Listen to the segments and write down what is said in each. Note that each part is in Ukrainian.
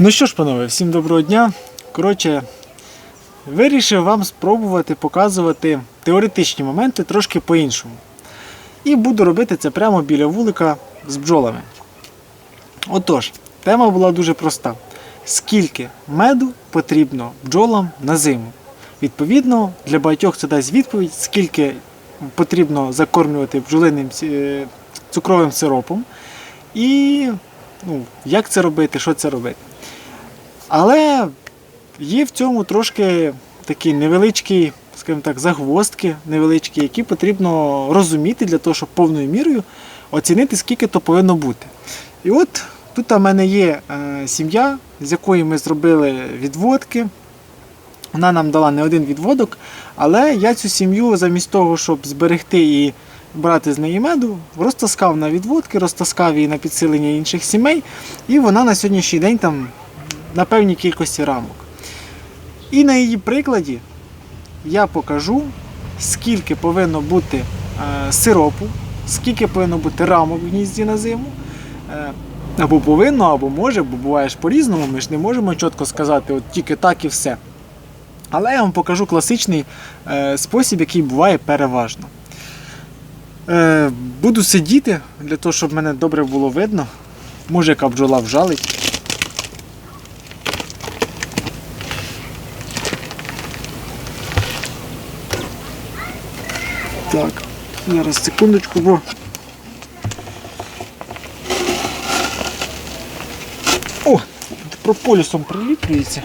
Ну що ж, панове, всім доброго дня. Коротше, вирішив вам спробувати показувати теоретичні моменти трошки по-іншому. І буду робити це прямо біля вулика з бджолами. Отож, тема була дуже проста. Скільки меду потрібно бджолам на зиму? Відповідно, для багатьох це дасть відповідь, скільки потрібно закормлювати бджолиним е, цукровим сиропом. І ну, як це робити, що це робити. Але є в цьому трошки такі невеличкі, скажімо так, загвоздки невеличкі, які потрібно розуміти для того, щоб повною мірою оцінити, скільки то повинно бути. І от тут у мене є е, сім'я, з якої ми зробили відводки. Вона нам дала не один відводок, але я цю сім'ю замість того, щоб зберегти і брати з неї меду, розтаскав на відводки, розтаскав її на підсилення інших сімей, і вона на сьогоднішній день там на певній кількості рамок. І на її прикладі я покажу, скільки повинно бути е, сиропу, скільки повинно бути рамок в гнізді на зиму. Е, або повинно, або може, бо буває ж по-різному, ми ж не можемо чітко сказати, от тільки так і все. Але я вам покажу класичний е, спосіб, який буває переважно. Е, буду сидіти для того, щоб мене добре було видно. Може, яка бджола вжалить. Так, зараз секундочку, бо. О, прополісом приліплюється.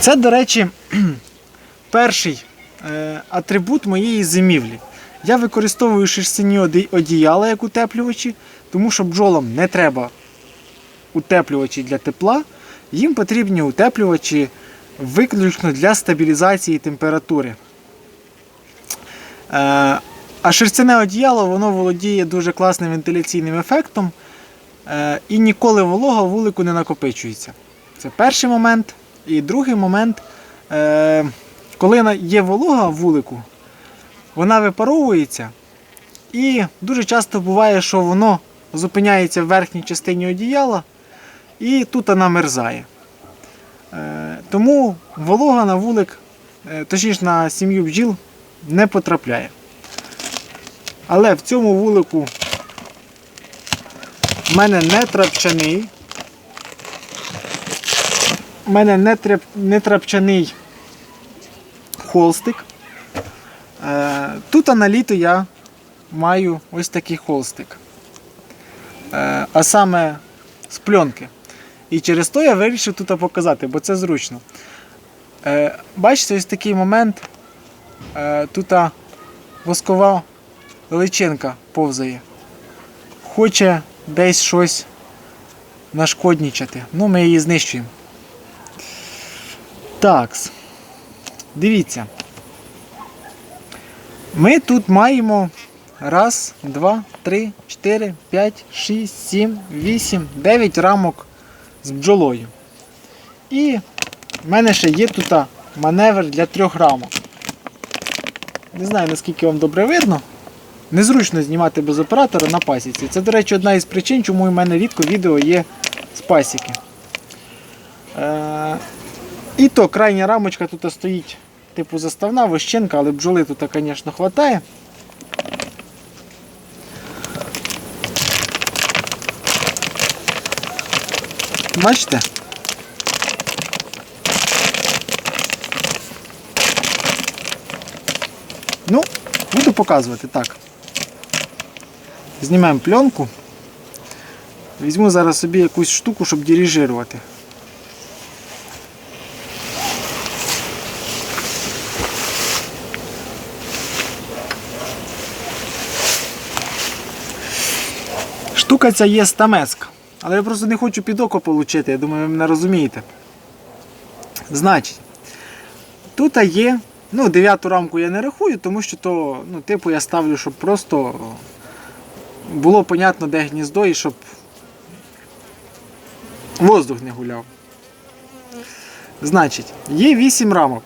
Це, до речі, перший е, атрибут моєї зимівлі. Я використовую шерстяні одіяла як утеплювачі, тому що бджолам не треба утеплювачі для тепла, їм потрібні утеплювачі виключно для стабілізації температури. Е, а шерстяне одіяло воно володіє дуже класним вентиляційним ефектом е, і ніколи волога вулику не накопичується. Це перший момент. І другий момент, е, коли є волога в вулику, вона випаровується, і дуже часто буває, що воно зупиняється в верхній частині одіяла, і тут вона мерзає. Е, Тому волога на вулик, е, точніше на сім'ю бджіл, не потрапляє. Але в цьому вулику в мене не трапчаний. У мене не, трап, не трапчаний холстик. Е, тут на літо я маю ось такий холстик. Е, а саме з пленки. І через то я вирішив тут показати, бо це зручно. Е, бачите, ось такий момент. Тут воскова личинка повзає. Хоче десь щось нашкоднічати. Ну, ми її знищуємо. Такс. Дивіться. Ми тут маємо раз, два, три, чотири, п'ять, шість, сім, вісім, дев'ять рамок з бджолою. І в мене ще є тут маневр для трьох рамок. Не знаю наскільки вам добре видно. Незручно знімати без оператора на пасіці. Це, до речі, одна із причин, чому у мене рідко відео є з пасіки. І то крайня рамочка тут стоїть, типу заставна, вощенка, але бджоли тут, звісно, вистачає. Бачите? Ну, буду показувати так. Знімаємо пленку. Візьму зараз собі якусь штуку, щоб дирижувати. Штука ця є стамеска. Але я просто не хочу під око отримати, я думаю, ви мене розумієте. Значить, тут є, ну, дев'яту рамку я не рахую, тому що то, ну, типу, я ставлю, щоб просто було понятно, де гніздо і щоб воздух не гуляв. Значить, є 8 рамок.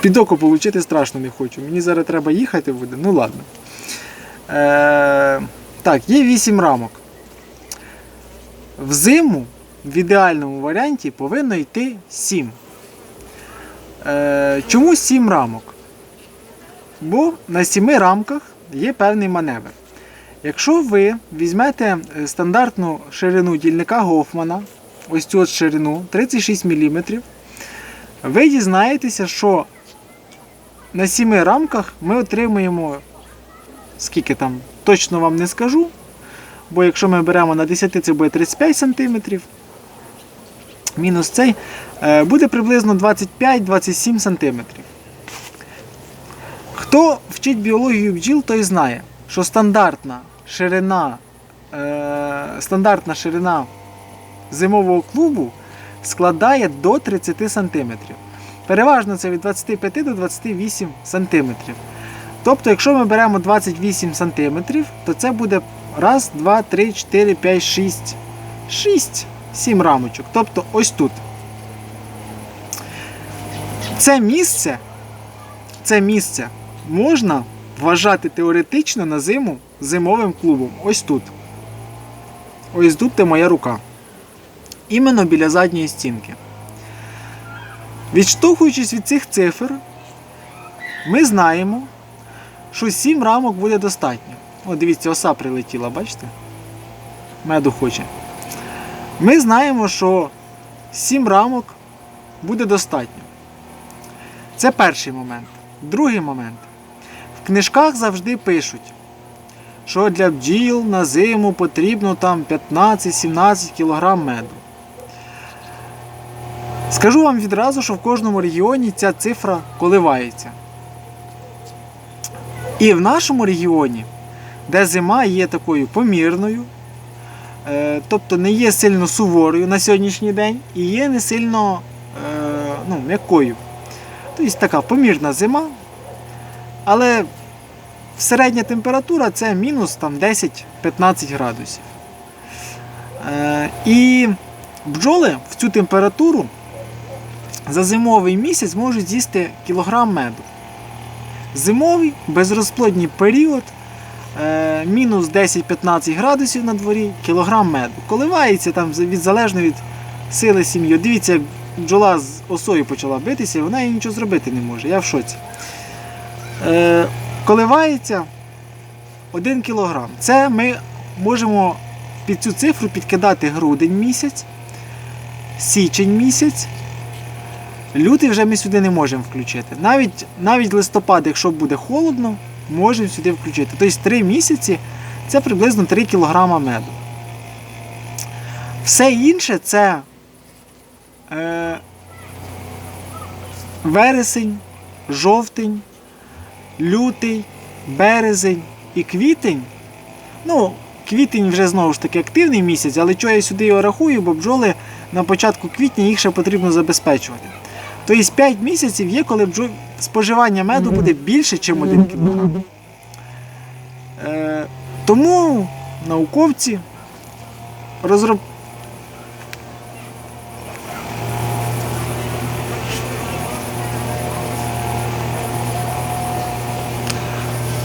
Під око отримати страшно не хочу. Мені зараз треба їхати буде. Ну ладно. Е, так, є 8 рамок. В зиму в ідеальному варіанті повинно йти 7. Е, чому 7 рамок? Бо на 7 рамках є певний маневр. Якщо ви візьмете е, стандартну ширину дільника Гофмана, ось цю от ширину 36 мм, ви дізнаєтеся, що на 7 рамках ми отримуємо, скільки там, точно вам не скажу, бо якщо ми беремо на 10, це буде 35 см. Мінус цей е, буде приблизно 25-27 см. Хто вчить біологію бджіл, той знає, що стандартна ширина, е, стандартна ширина зимового клубу складає до 30 см. Переважно це від 25 до 28 см. Тобто, якщо ми беремо 28 см, то це буде раз, два, три, 4, 5, 6, 6, 7 рамочок. Тобто ось тут. Це місце, це місце можна вважати теоретично на зиму зимовим клубом. Ось тут. Ось тут де моя рука. Іменно біля задньої стінки. Відштовхуючись від цих цифр, ми знаємо, що 7 рамок буде достатньо. О, дивіться, оса прилетіла, бачите? Меду хоче. Ми знаємо, що 7 рамок буде достатньо. Це перший момент. Другий момент. В книжках завжди пишуть, що для бджіл на зиму потрібно там 15-17 кг меду. Скажу вам відразу, що в кожному регіоні ця цифра коливається. І в нашому регіоні, де зима є такою помірною, е, тобто не є сильно суворою на сьогоднішній день і є не сильно е, ну, м'якою. Тобто така помірна зима, але середня температура це мінус там, 10-15 градусів. Е, і бджоли в цю температуру за зимовий місяць можуть з'їсти кілограм меду. Зимовий безрозплодний період е, мінус 10-15 градусів на дворі, кілограм меду. Коливається там від залежно від сили сім'ї. Дивіться, як бджола з осою почала битися, і вона їй нічого зробити не може. Я в шоці. Е, коливається 1 кілограм. Це ми можемо під цю цифру підкидати грудень місяць, січень місяць. Лютий вже ми сюди не можемо включити. Навіть навіть листопад, якщо буде холодно, можемо сюди включити. Тобто 3 місяці це приблизно 3 кг меду. Все інше це е, вересень, жовтень, лютий, березень і квітень. Ну, квітень вже знову ж таки активний місяць, але чого я сюди його рахую, бо бджоли на початку квітня їх ще потрібно забезпечувати. Тобто 5 місяців є, коли бджол... споживання меду буде більше, ніж 1 кг. Е, тому науковці розроб...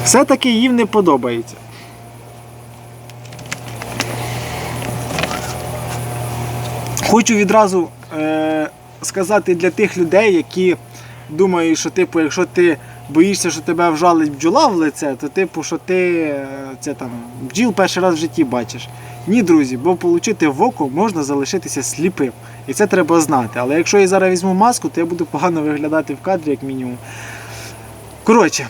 все-таки їм не подобається. Хочу відразу е, сказати для тих людей, які думають, що типу, якщо ти боїшся, що тебе вжалить бджола в лице, то типу, що ти е, це там бджіл перший раз в житті бачиш. Ні, друзі, бо отримати в око можна залишитися сліпим. І це треба знати. Але якщо я зараз візьму маску, то я буду погано виглядати в кадрі, як мінімум. Коротше,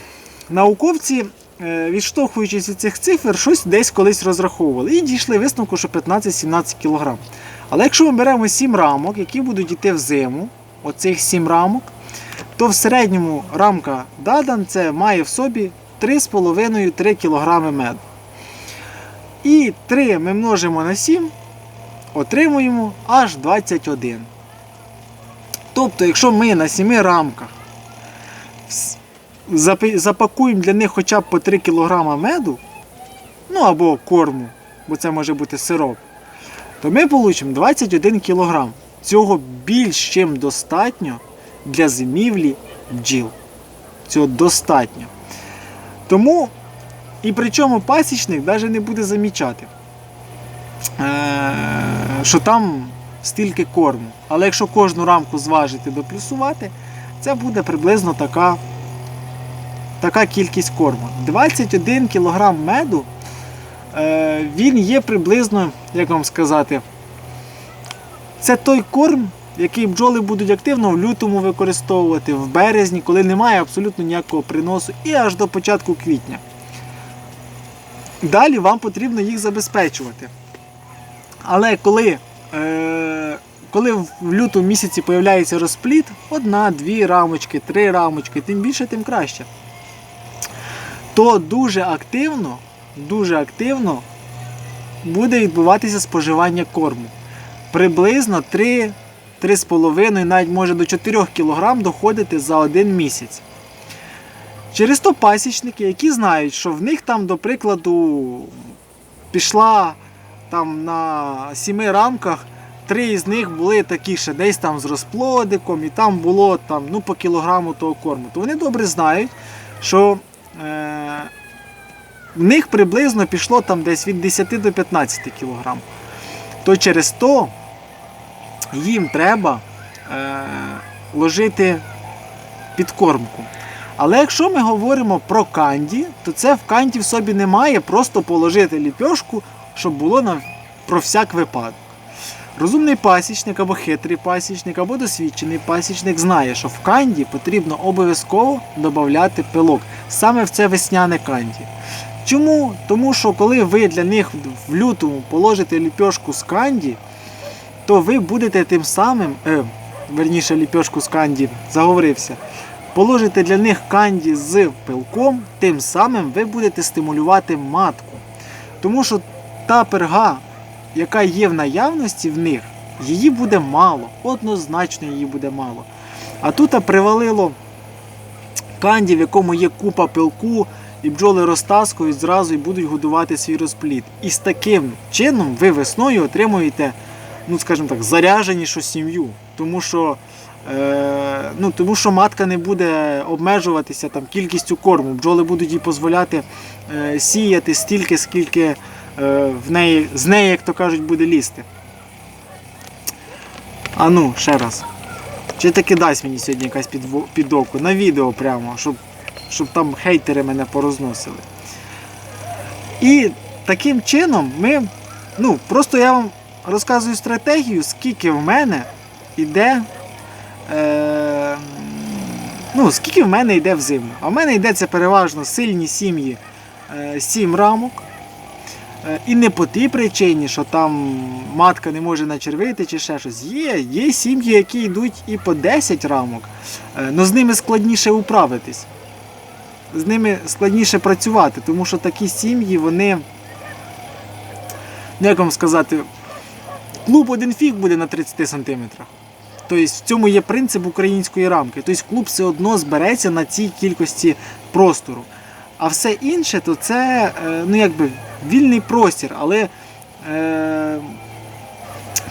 науковці, е, відштовхуючись від цих цифр, щось десь колись розраховували. І дійшли висновку, що 15-17 кг. Але якщо ми беремо 7 рамок, які будуть йти в зиму, оцих 7 рамок, то в середньому рамка Дадан це має в собі 3,5-3 кг меду. І 3 ми множимо на 7, отримуємо аж 21. Тобто, якщо ми на 7 рамках запакуємо для них хоча б по 3 кг меду, ну або корму, бо це може бути сироп, то ми отримаємо 21 кг. цього більш чим достатньо для зимівлі бджіл. Цього достатньо. Тому, і причому пасічник навіть не буде замічати, е, що там стільки корму. Але якщо кожну рамку зважити доплюсувати, це буде приблизно така, така кількість корму. 21 кг меду він є приблизно, як вам сказати, це той корм, який бджоли будуть активно в лютому використовувати, в березні, коли немає абсолютно ніякого приносу, і аж до початку квітня. Далі вам потрібно їх забезпечувати. Але коли, е, коли в лютому місяці появляється розпліт, одна, дві рамочки, три рамочки, тим більше, тим краще. То дуже активно, дуже активно буде відбуватися споживання корму. Приблизно 3, 3,5, навіть може до 4 кг доходити за один місяць. Через то пасічники, які знають, що в них там, до прикладу, пішла там на сіми рамках, три із них були такі ще десь там з розплодиком, і там було там, ну, по кілограму того корму. То вони добре знають, що е, в них приблизно пішло там десь від 10 до 15 кілограм. То через то їм треба е, ложити підкормку. Але якщо ми говоримо про канді, то це в канді в собі немає, просто положити ліпьошку, щоб було на, про всяк випадок. Розумний пасічник або хитрий пасічник, або досвідчений пасічник знає, що в канді потрібно обов'язково додати пилок саме в це весняне канді. Чому? Тому що коли ви для них в лютому положите ліпьошку з канді, то ви будете тим самим, е, верніше ліпьошку з канді, заговорився, положите для них канді з пилком, тим самим ви будете стимулювати матку. Тому що та перга, яка є в наявності в них, її буде мало, однозначно її буде мало. А тут привалило канді, в якому є купа пилку, і бджоли розтаскують зразу і будуть годувати свій розплід. І з таким чином ви весною отримуєте, ну скажімо так, заряженішу сім'ю. Тому що, е, ну, тому що матка не буде обмежуватися там, кількістю корму. Бджоли будуть їй дозволяти е, сіяти стільки, скільки е, в неї, з неї, як то кажуть, буде лізти. А ну, ще раз. Чи таки дасть мені сьогодні якась підво- підовку на відео прямо, щоб, щоб там хейтери мене порозносили. І таким чином ми. Ну, просто я вам розказую стратегію, скільки в мене йде. Е, ну, скільки в мене йде в. А в мене йде це переважно сильні сім'ї е, 7 рамок. Е, І не по тій причині, що там матка не може начервити чи ще щось. Є, є сім'ї, які йдуть і по 10 рамок, але з ними складніше управитись. З ними складніше працювати, тому що такі сім'ї, вони, ну, як вам сказати, клуб один фіг буде на 30 сантиметрах. Тобто в цьому є принцип української рамки. Тобто клуб все одно збереться на цій кількості простору. А все інше, то це е, ну, якби вільний простір, але е,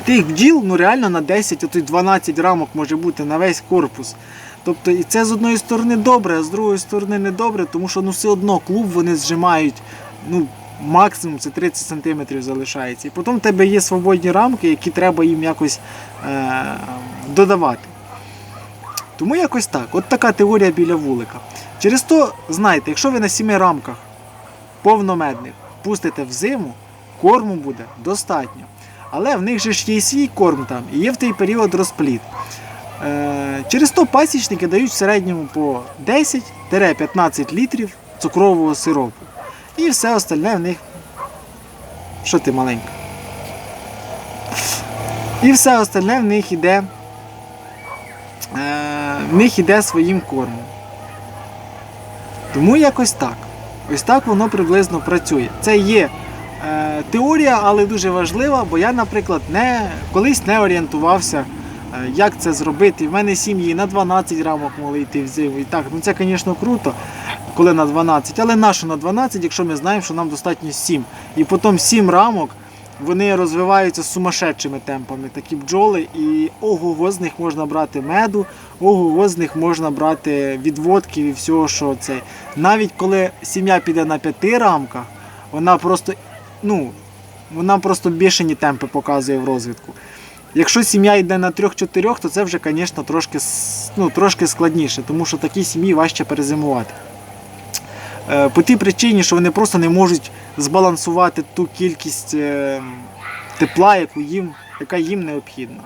тих бджіл ну, реально на 10, а то й 12 рамок може бути на весь корпус. Тобто і це з одної сторони добре, а з другої сторони не добре, тому що ну, все одно клуб вони зжимають ну, максимум це 30 см залишається. І потім в тебе є свободні рамки, які треба їм якось е, додавати. Тому якось так. От така теорія біля вулика. Через то, знаєте, якщо ви на сіми рамках повномедних пустите в зиму, корму буде достатньо. Але в них же ж є свій корм там, і є в той період розплід. Е, через то пасічники дають в середньому по 10-15 літрів цукрового сиропу. І все остальне в них. Що ти маленька? І все остальне в них іде. Е, в них іде своїм кормом. Тому якось так. Ось так воно приблизно працює. Це є е, теорія, але дуже важлива, бо я, наприклад, не, колись не орієнтувався, як це зробити. В мене сім'ї на 12 рамок могли йти в зиму. І так, ну це, звісно, круто, коли на 12, але нащо на 12, якщо ми знаємо, що нам достатньо 7. І потім 7 рамок вони розвиваються сумасшедшими темпами, такі бджоли, і ого, з них можна брати меду, ого-го з них можна брати відводків і всього, що це. Навіть коли сім'я піде на п'яти рамках, вона просто, ну, вона просто бішені темпи показує в розвитку. Якщо сім'я йде на трьох-чотирьох, то це вже, звісно, трошки, ну, трошки складніше, тому що такі сім'ї важче перезимувати. Е, По тій причині, що вони просто не можуть збалансувати ту кількість е, тепла, яку їм, яка їм необхідна.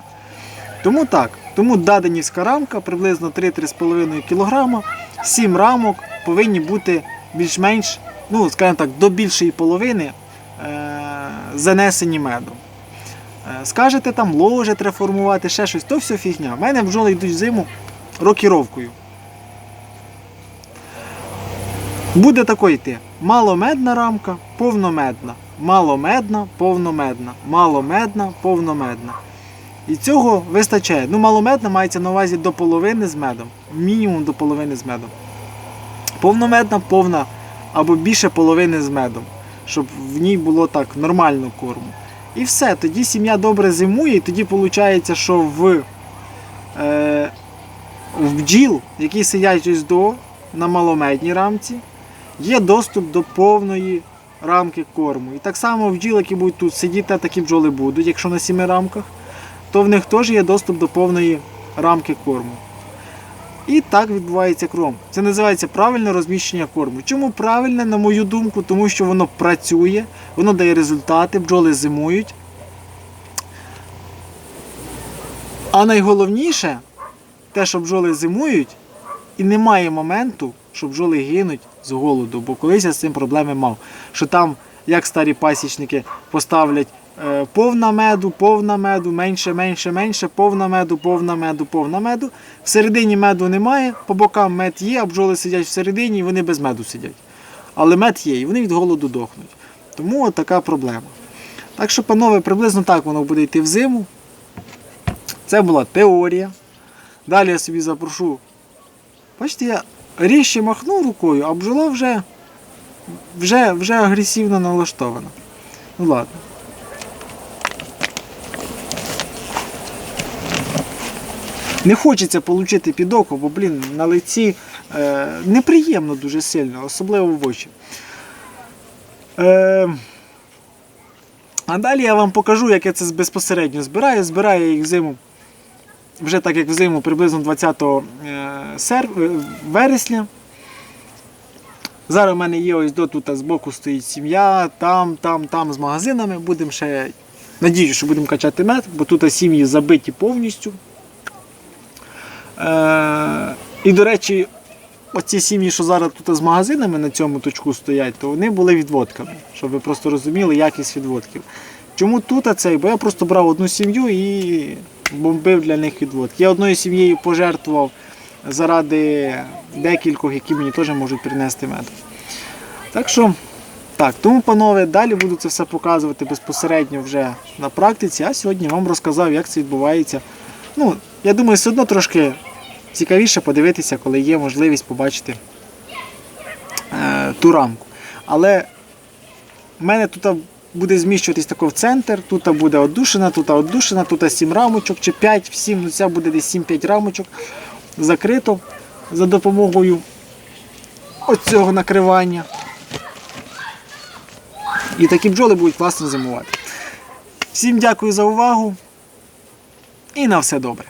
Тому так, тому даденівська рамка приблизно 3-3,5 кг, 7 рамок повинні бути більш-менш, ну, скажімо так, до більшої половини е, занесені медом. Е, Скажете, там ложе треба формувати, ще щось, то все фігня. У мене бджоли йдуть зиму рокіровкою. Буде тако йти. Маломедна рамка, повномедна. Маломедна, повномедна. Маломедна, повномедна. І цього вистачає. Ну, маломедна мається на увазі до половини з медом. Мінімум до половини з медом. Повномедна, повна або більше половини з медом. Щоб в ній було так нормально корму. І все, тоді сім'я добре зимує, і тоді виходить, що в, е, в бджіл, які сидять ось до на маломедній рамці, є доступ до повної рамки корму. І так само в бджіл, які будуть тут сидіти, такі бджоли будуть, якщо на сіми рамках, то в них теж є доступ до повної рамки корму. І так відбувається кром. Це називається правильне розміщення корму. Чому правильне, на мою думку? Тому що воно працює, воно дає результати, бджоли зимують. А найголовніше, те, що бджоли зимують, і немає моменту, що бджоли гинуть з голоду. Бо колись я з цим проблеми мав. Що там, як старі пасічники, поставлять е, повна меду, повна меду, менше, менше, менше, повна меду, повна меду, повна меду. Всередині меду немає, по бокам мед є, а бджоли сидять всередині і вони без меду сидять. Але мед є, і вони від голоду дохнуть. Тому от така проблема. Так що, панове, приблизно так воно буде йти в зиму. Це була теорія. Далі я собі запрошу. Бачите, я ріжче махнув рукою, а бджола вже, вже, вже агресивно налаштована. Ну ладно. Не хочеться отримати під око, бо, блін, на лиці е, неприємно дуже сильно, особливо в очі. Е, а далі я вам покажу, як я це безпосередньо збираю. Збираю їх взиму, вже так як взиму, приблизно 20 е, сер... е, вересня. Зараз у мене є ось до тут збоку стоїть сім'я, там, там, там з магазинами. Будемо ще. Надію, що будемо качати мед, бо тут сім'ї забиті повністю. Е, і, до речі, оці сім'ї, що зараз тут з магазинами на цьому точку стоять, то вони були відводками, щоб ви просто розуміли якість відводків. Чому тут цей? Бо я просто брав одну сім'ю і бомбив для них відводки. Я одною сім'єю пожертвував заради декількох, які мені теж можуть принести мед. Так що, так, тому, панове, далі буду це все показувати безпосередньо вже на практиці, а сьогодні вам розказав, як це відбувається. Ну, я думаю, все одно трошки цікавіше подивитися, коли є можливість побачити е, ту рамку. Але в мене тут буде зміщуватись тако центр, тут буде одушина, тут одушина, тут 7 рамочок чи 5, 7, ну це буде десь 7-5 рамочок закрито за допомогою оцього накривання. І такі бджоли будуть класно зимувати. Всім дякую за увагу і на все добре.